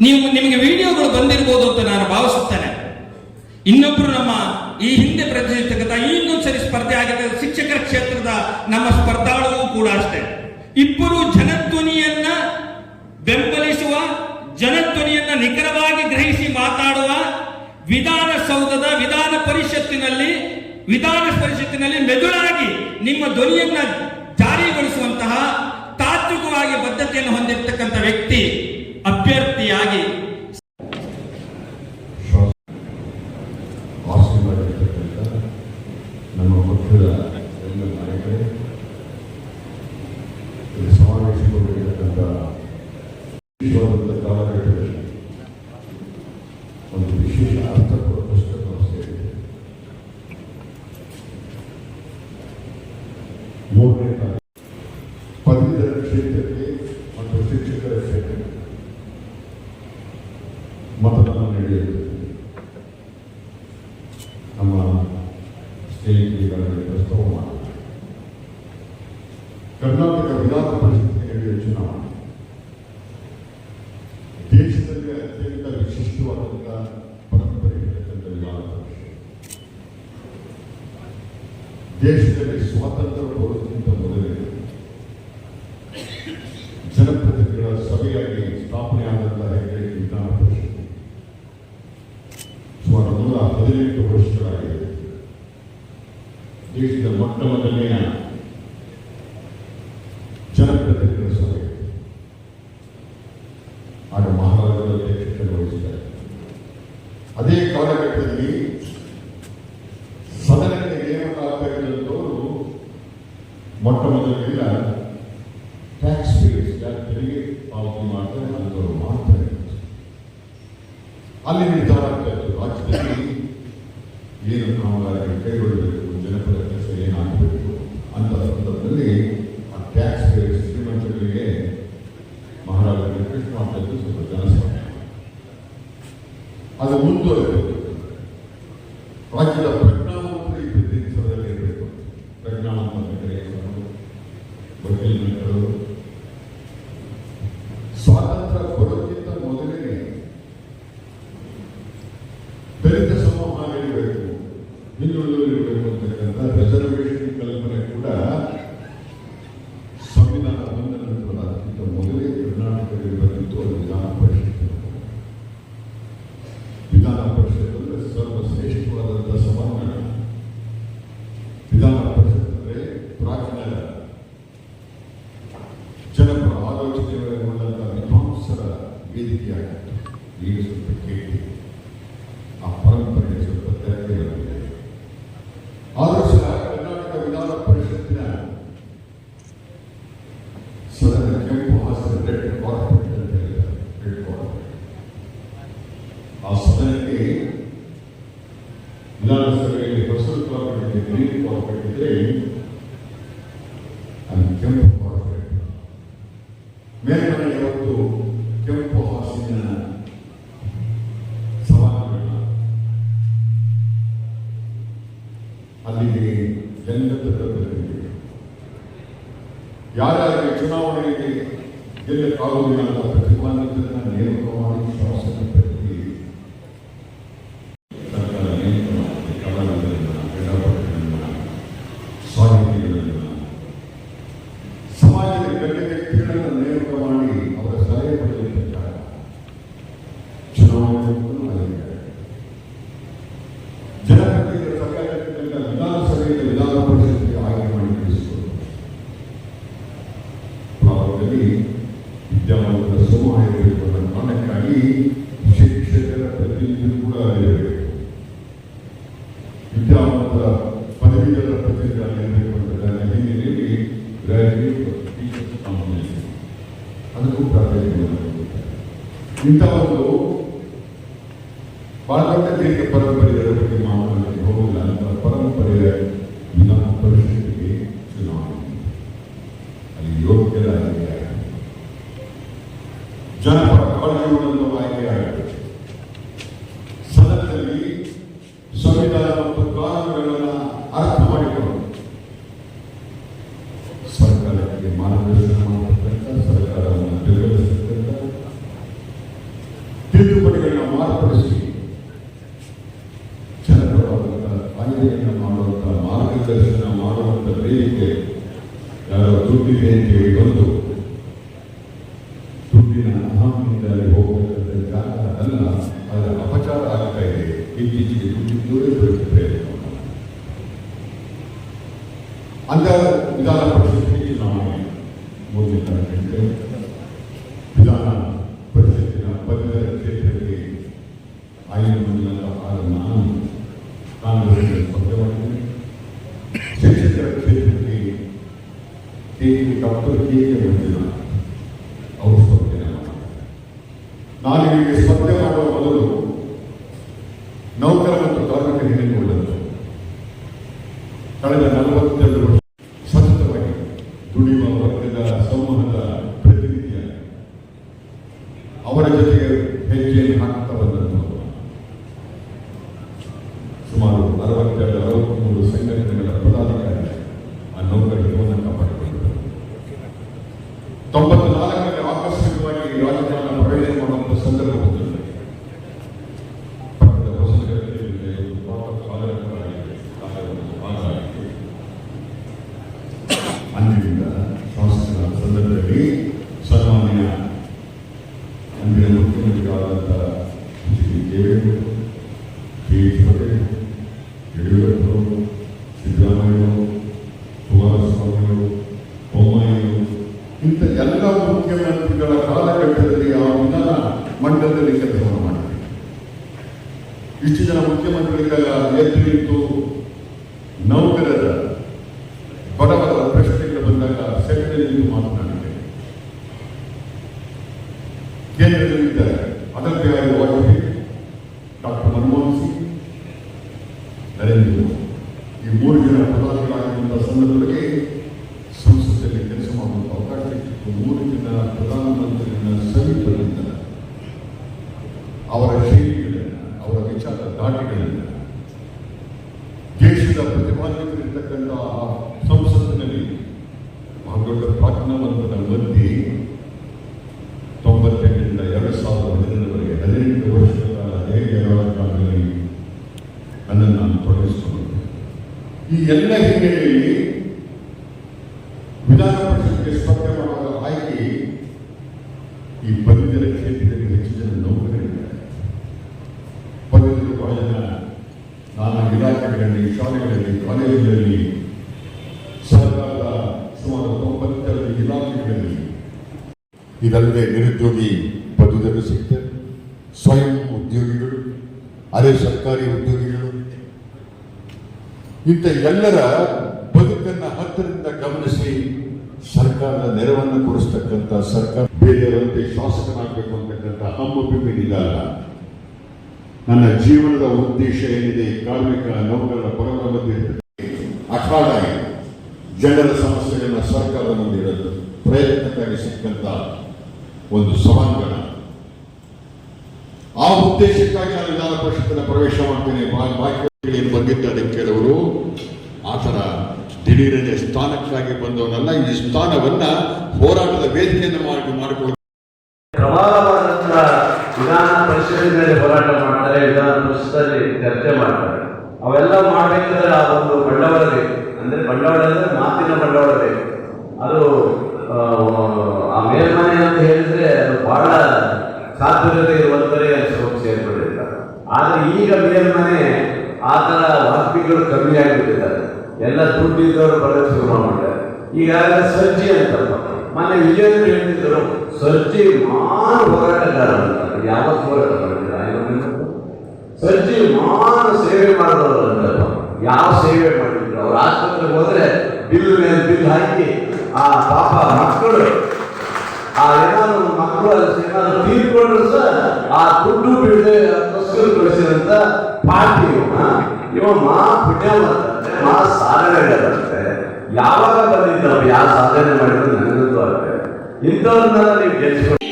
ನೀವು ನಿಮಗೆ ವಿಡಿಯೋಗಳು ಬಂದಿರಬಹುದು ಅಂತ ನಾನು ಭಾವಿಸುತ್ತೇನೆ. ಇನ್ನೊಬ್ರು ನಮ್ಮ ಈ ಹಿಂದೆ ಪ್ರತಿನಿಧಿಸತಕ್ಕಂಥ ಇನ್ನೊಂದ್ಸರಿ ಸ್ಪರ್ಧೆ ಆಗಿದ್ದ ಶಿಕ್ಷಕರ ಕ್ಷೇತ್ರದ ನಮ್ಮ ಸ್ಪರ್ಧಾಳುವು ಕೂಡ ಅಷ್ಟೇ. ಇಬ್ಬರು ಜನಧ್ವನಿಯನ್ನ ಬೆಂಬಲಿಸುವ, ಜನಧ್ವನಿಯನ್ನ ನಿಖರವಾಗಿ ಗ್ರಹಿಸಿ ಮಾತಾಡುವ ವಿಧಾನಸೌಧದ ವಿಧಾನ ಪರಿಷತ್ತಿನಲ್ಲಿ ವಿಧಾನ ಪರಿಷತ್ತಿನಲ್ಲಿ ಮೆದುಳಾಗಿ ನಿಮ್ಮ ಧ್ವನಿಯನ್ನ ಜಾರಿಗೊಳಿಸುವಂತಹ ತಾತ್ವಿಕವಾಗಿ ಬದ್ಧತೆಯನ್ನು ಹೊಂದಿರತಕ್ಕಂಥ ವ್ಯಕ್ತಿ ಅಭ್ಯರ್ಥಿಯಾಗಿ ಸ್ನೇಹಿತರಿಗೆ ಪ್ರಸ್ತಾವ ಮಾಡಿದ್ದಾರೆ ಕರ್ನಾಟಕ ವಿಧಾನ ನಡೆಯುವ ಚುನಾವಣೆ ದೇಶದಲ್ಲಿ ಅತ್ಯಂತ ವಿಶಿಷ್ಟವಾದಂತಹ ಪರಂಪರೆ ಇರತಕ್ಕಂಥ ವಿಧಾನ ಪರಿಷತ್ ದೇಶದಲ್ಲಿ ಸ್ವಾತಂತ್ರ್ಯ ಬರೋದಕ್ಕಿಂತ ಮೊದಲೇ ಜನಪ್ರತಿನಿಧಿಗಳ ಸಭೆಯಾಗಿ ಸ್ಥಾಪನೆ ಆದಂತಹ ಹೆಗ್ಗಳಿಕೆ ವಿಧಾನ ಪರಿಷತ್ ಸುಮಾರು ನೂರ ಹದಿನೆಂಟು ವರ್ಷಗಳಾಗಿದೆ ಮೊಟ್ಟ ಮೊದಲನೆಯ ಜನಪ್ರತಿನಿಧಿಗಳ ಸಭೆ. ಆಗ ಮಹಾರಾಜರ ಅಧ್ಯಕ್ಷತೆ ವಹಿಸಿದ್ದಾರೆ ಅದೇ ಕಾಲಘಟ್ಟದಲ್ಲಿ ಸದನಕ್ಕೆ ನೇಮಕ ಆಗಬೇಕಾದಂಥವರು ಮೊಟ್ಟ ಟ್ಯಾಕ್ಸ್ ಯಾರು ತೆರಿಗೆ ಪಾವತಿ ಮಾಡ್ತಾರೆ ಅಂಥವ್ರು ಮಾತ್ರ. ಅಲ್ಲಿ ನಿರ್ಧಾರ ಆಗ್ತಾ ಇತ್ತು. ರಾಜ್ಯದಲ್ಲಿ ಏನು ಕಾಮಗಾರಿ ಕೈಗೊಳ್ಳಬೇಕು ಜನಪದ ಕೆಲಸ ಏನಾಗಬೇಕು ಅಂತ ಸಂದರ್ಭದಲ್ಲಿ ಆ ಟ್ಯಾಕ್ಸ್ ಶ್ರೀಮಂತರಿಗೆ ಮಹಾರಾಜ ಇದ್ದು ಸ್ವಲ್ಪ ಅದು ಮುಂದುವರೆದು ರಾಜ್ಯದ ಪ್ರಜ್ಞಾವಂತರು ಈ ಪ್ರತಿನಿಧಿಸದಲ್ಲಿ ಇರಬೇಕು ಪ್ರಜ್ಞಾವಂತರಿಗೆ ವಕೀಲರು ಸ್ವಾತಂತ್ರ್ಯ ಬರೋಕ್ಕಿಂತ ಮೊದಲೇ ದಲಿತ ಸಮೂಹ ಇರಬೇಕು ಹಿಂದುಳಿದವರು ಇರಬೇಕು ಅಂತಕ್ಕಂಥ ರಿಸರ್ವೇಷನ್ ಕಲ್ಪನೆ ಕೂಡ ಸಂವಿಧಾನ ಬಂದ ನಂತರದ ಅತ್ಯಂತ ಮೊದಲೇ ಕರ್ನಾಟಕದಲ್ಲಿ ಬಂದಿತ್ತು ಅದು ವಿಧಾನ ಪರಿಷತ್ ವಿಧಾನ ಪರಿಷತ್ ಅಂದರೆ ಸರ್ವಶ್ರೇಷ್ಠವಾದಂಥ ಸಭಾಂಗಣ ವಿಧಾನ ಪರಿಷತ್ ಅಂದರೆ ಪ್ರಾಚೀನ ಜನಪರ ಆಲೋಚನೆಗಳನ್ನುಳ್ಳಂಥ ವಿದ್ವಾಂಸರ ವೇದಿಕೆಯಾಗಿತ್ತು ಈಗ ಸ್ವಲ್ಪ ಕೇಳಿ ಆ ಪರಂಪರೆ ಸ್ವಲ್ಪ ತೆರೆದಿರಲಿದೆ ಆದರೂ ಸಹ ಕರ್ನಾಟಕ ವಿಧಾನ ಪರಿಷತ್ತಿನ ಸದನ ಕೆಂಪು ಹಾಸಿನ ರೆಡ್ ಕಾರ್ಪೆಟ್ ಅಂತ ಹೇಳ್ತಾರೆ ರೆಡ್ ಕಾರ್ಪೆಟ್ ಆ ಸದನಕ್ಕೆ ವಿಧಾನಸಭೆಯಲ್ಲಿ ಕಾರ್ಪೊರೇಟ್ ಇದೆ ಗ್ರೀನ್ ಕಾರ್ಪೊರೇಟ್ ಅದು ಕೆಂಪು ಕಾರ್ಪೊರೇಟ್ ಮೇಲ್ಮನೆ ಯಾವತ್ತು ಕೆಂಪು ಹಾಸಿನ ಸವಾಲುಗಳ ಅಲ್ಲಿಗೆ ಪ್ರತಿನಿಧಿಗಳು ಯಾರ್ಯಾರಿಗೆ ಚುನಾವಣೆಯಲ್ಲಿ ಗೆಲ್ಲಕ್ಕಾಗುವುದಿಲ್ಲ ಅಂತ ಪ್ರತಿಪಾದಿತರನ್ನ ನೇಮಕ ಮಾಡಿ ಸಮಾಜದ ಗಣ್ಯ ವ್ಯಕ್ತಿಗಳನ್ನು ಅವರ ಸಲಹೆ ಪಡೆದಿದ್ದಾರೆ. ಚುನಾವಣೆಯನ್ನು ಆಗಿದ್ದಾರೆ ಜನಪ್ರತಿನಿಧಿಗಳ ಸಭೆಯಾಗಿರ್ತಕ್ಕಂಥ ವಿಧಾನ ಪರಿಷತ್ಗೆ ಆಯ್ಕೆ ಮಾಡಿ ಕಳಿಸಿಕೊಡು ಭಾರತದಲ್ಲಿ ವಿದ್ಯಾವಂತರ ಶಿಕ್ಷಕರ ಕೂಡ ಇರಬೇಕು ಅದಕ್ಕೂ ಪ್ರಾಧಾನ್ಯ ಇಂಥ ಒಂದು ಬಹಳ ದೊಡ್ಡ ಪರಂಪರೆಗಳ ಬಗ್ಗೆ ಮಾತನಾಡಲಿಕ್ಕೆ ಹೋಗಿಲ್ಲ ಅಂತ ಪರಂಪರೆಯ ನಮ್ಮ ಪರಿಸ್ಥಿತಿಗೆ ಚುನಾವಣೆ ಅಲ್ಲಿ ಯೋಗ್ಯರ ಆಯ್ಕೆ ಜನಪರ ಕಾಳಜಿಗಳನ್ನು ಆಯ್ಕೆಯಾಗಬೇಕು ಸದನದಲ್ಲಿ ಸಂವಿಧಾನ ಮತ್ತು ಕಾನೂನುಗಳನ್ನು ಅರ್ಥ ಮಾಡಿಕೊಂಡು ಸರ್ಕಾರಕ್ಕೆ ಮಾರ್ಗದರ್ಶನ ಮಾರ್ಪಡಿಸಿ. ಜನಪರವಾದಂಥ ಕಾಯ್ದೆಯನ್ನು ಮಾಡುವಂಥ ಮಾರ್ಗದರ್ಶನ ಮಾಡುವಂಥ ವೇದಿಕೆ ಬಂದು, ದುಡ್ಡಿನ ಅಹಮಿಂದ ಹೋಗಬೇಕಂತ ಅಲ್ಲ, ಅದರ ಅಪಚಾರ ಆಗ್ತಾ ಇದೆ. ಇತ್ತೀಚೆಗೆ ದುಡ್ಡು ದೂರ ಬರುತ್ತೆ ಪ್ರಯತ್ನ ಅಂತ ವಿಧಾನ ಪರಿಷತ್ತಿಗೆ ಚುನಾವಣೆ ವಿಧಾನ ಪರಿಷತ್ತಿನ ಪದವೀಧರ ಕ್ಷೇತ್ರಕ್ಕೆ ಆಯ್ಕೆ ಮಾಡಿದ ಆದ ನಾನು ಕಾಂಗ್ರೆಸ್ಗೆ ಸ್ಪರ್ಧೆ ಮಾಡಿದ್ದೇನೆ ಶಿಕ್ಷಕರ ಕ್ಷೇತ್ರಕ್ಕೆ ಕೆ ಡಾಕ್ಟರ್ ಕೆ ಕೆ ಬಂದಿಲ್ಲ. ಅವರು ಸ್ಪರ್ಧೆ ನಾನು ನಿಮಗೆ ಸ್ಪರ್ಧೆ ಮಾಡುವ ಮೊದಲು ನೌಕರ ಮತ್ತು ಕಾರ್ಮಿಕರಿಗೆ ಉಳ್ಳದ್ದು ಕಳೆದ ನಲವತ್ತೆರಡು ಅಂದಿನಿಂದ ಶಾಸಕರ ಸಂದರ್ಭದಲ್ಲಿ ಸನ್ಮಾನ್ಯ ಅಂದಿನ ಮುಖ್ಯಮಂತ್ರಿಗಳಾದಂಥ ಡಿ ದೇವೇಗೌಡರು ಕೆ ಎಚ್ ಪಟೇಲ್ ಯಡಿಯೂರಪ್ಪರು ಸಿದ್ದರಾಮಯ್ಯವರು ಕುಮಾರಸ್ವಾಮಿಯವರು ಇಂಥ ಎಲ್ಲ ಮುಖ್ಯಮಂತ್ರಿಗಳ ಕಾಲಘಟ್ಟದಲ್ಲಿ ಆ ವಿಧಾನ ಮಂಡಲದಲ್ಲಿ ಕೆಲಸವನ್ನು ಮಾಡಿದೆ ಇಷ್ಟು ಜನ ಮುಖ್ಯಮಂತ್ರಿಗಳ ಎದ್ದು ಸಿಂಗ್ ನರೇಂದ್ರ ಈ ಮೂರು ಜನ ಪ್ರಧಾನಿಗಳಾಗಿರುವಂಥ ಸಂದರ್ಭದಲ್ಲಿ ಸಂಸತ್ತಲ್ಲಿ ಕೆಲಸ ಮಾಡುವಂತ ಅವಕಾಶ ಸಿಕ್ಕಿತ್ತು. ಮೂರು ಜನ ಪ್ರಧಾನಮಂತ್ರಿಗಳ ಸಮೀಪದಿಂದ, ಅವರ ಶೈಲಿಗಳನ್ನು, ಅವರ ವಿಚಾರ ದಾಟಿಗಳನ್ನು ದೇಶದ ಪ್ರತಿಪಾದ್ಯರಿರ್ತಕ್ಕಂಥ ಹಿನ್ನೆಲೆಯಲ್ಲಿ ವಿಧಾನ ಪರಿಷತ್ಗೆ ಸ್ಪರ್ಧೆ ಮಾಡುವ ಆಯ್ಕೆ ಈ ಪದವೀಧರ ಕ್ಷೇತ್ರದಲ್ಲಿ ಹೆಚ್ಚು ಜನ ನೌಕರರಿದ್ದಾರೆ. ಪದವೀಧರ ಬಹಳ ಜನ ನಾನಾ ಇಲಾಖೆಗಳಲ್ಲಿ, ಶಾಲೆಗಳಲ್ಲಿ, ಕಾಲೇಜುಗಳಲ್ಲಿ ಸರ್ಕಾರದ ಸುಮಾರು ತೊಂಬತ್ತೆರಡು ಇಲಾಖೆಗಳಲ್ಲಿ ಇದಲ್ಲದೆ ನಿರುದ್ಯೋಗಿ ಪದವೀಧರರು ಸಿಗ್ತಾರೆ ಸ್ವಯಂ ಉದ್ಯೋಗಿಗಳು, ಅರೆ ಸರ್ಕಾರಿ ಉದ್ಯೋಗಿಗಳು ಇಂಥ ಎಲ್ಲರ ಬದುಕನ್ನು ಹತ್ತಿರದಿಂದ ಗಮನಿಸಿ ಸರ್ಕಾರದ ನೆರವನ್ನು ಕೊಡಿಸ್ತಕ್ಕಂಥ ಸರ್ಕಾರ, ಬೇರೆಯವರಂತೆ ಶಾಸಕನಾಗಬೇಕು ಅಂತಕ್ಕಂಥ ಹಮ್ಮಬಿಮ್ಮಿನಿಲ್ಲ ನನ್ನ ಜೀವನದ ಉದ್ದೇಶ ಏನಿದೆ, ಕಾರ್ಮಿಕ ನೌಕರರ ಪರವರ ಬಗ್ಗೆ ಅಖಾಡ. ಜನರ ಸಮಸ್ಯೆಗಳನ್ನ ಸರ್ಕಾರದ ಮುಂದೆ ಪ್ರಯತ್ನಕ್ಕಾಗಿ ಸಿಕ್ಕಂತ ಒಂದು ಸಭಾಂಗಣ. ಆ ಉದ್ದೇಶಕ್ಕಾಗಿ ನಾನು ವಿಧಾನ ಪರಿಷತ್ತಿನ ಪ್ರವೇಶ ಮಾಡ್ತೇನೆ. ಬಾಕಿ ಬಂದಿದ್ದಾರೆ ಕೆಲವರು ಆ ಥರ ದಿಢೀರನೆ ಸ್ಥಾನಕ್ಕಾಗಿ ಬಂದವನಲ್ಲ. ಈ ಸ್ಥಾನವನ್ನ ಹೋರಾಟದ ವೇದಿಕೆಯನ್ನು ಮಾಡಿ ಮಾಡಿಕೊಳ್ಳ ವಿಧಾನ ಪರಿಷತ್ತಿನಲ್ಲಿ ಹೋರಾಟ ಮಾಡ್ತಾರೆ ವಿಧಾನ ಪರಿಷತ್ತಲ್ಲಿ ಚರ್ಚೆ ಮಾಡ್ತಾರೆ. ಅವೆಲ್ಲ ಮಾಡಬೇಕಾದ್ರೆ ಆ ಒಂದು ಬಂಡವಾಳ ಬೇಕು. ಅಂದ್ರೆ ಬಂಡವಾಳ ಅಂದ್ರೆ ಮಾತಿನ ಬಂಡವಾಳ ಬೇಕು. ಸರ್ಜಿ ಮಾನ ಹೋರಾಟಗಾರ ಅಂತ ಯಾವ ಹೋರಾಟ ಮಾಡಿದ್ರು ಆಯ್ತು ಮಾನ ಸೇವೆ ಮಾಡಿದವರು ಅಂತ ಯಾವ ಸೇವೆ ಮಾಡಿದ್ರು? ಅವ್ರ ಆಸ್ಪತ್ರೆಗೆ ಹೋದ್ರೆ ಬಿಲ್ ಮೇಲೆ ಬಿಲ್ ಹಾಕಿ ಆ ಪಾಪ ಮಕ್ಕಳು, ಆ ಏನಾದ್ರು ಮಕ್ಕಳು ಏನಾದ್ರು ತೀರ್ಕೊಂಡ್ರು ಸಹ ಆ ದುಡ್ಡು ಬಿಡದೆ ಕಳಿಸಿದಂತ ಪಾರ್ಟಿ ಇವ. ಮಾ ಪುಣ್ಯ ಮಾ ಸಾಧನೆ ಯಾವಾಗ ಬಂದಿದ್ದ ಯಾವ ಸಾಧನೆ ಮಾಡಿದ್ರು? ಆಗ್ತದೆ ನೀವು ಗೆಲ್ಸ್ಕೊಂಡು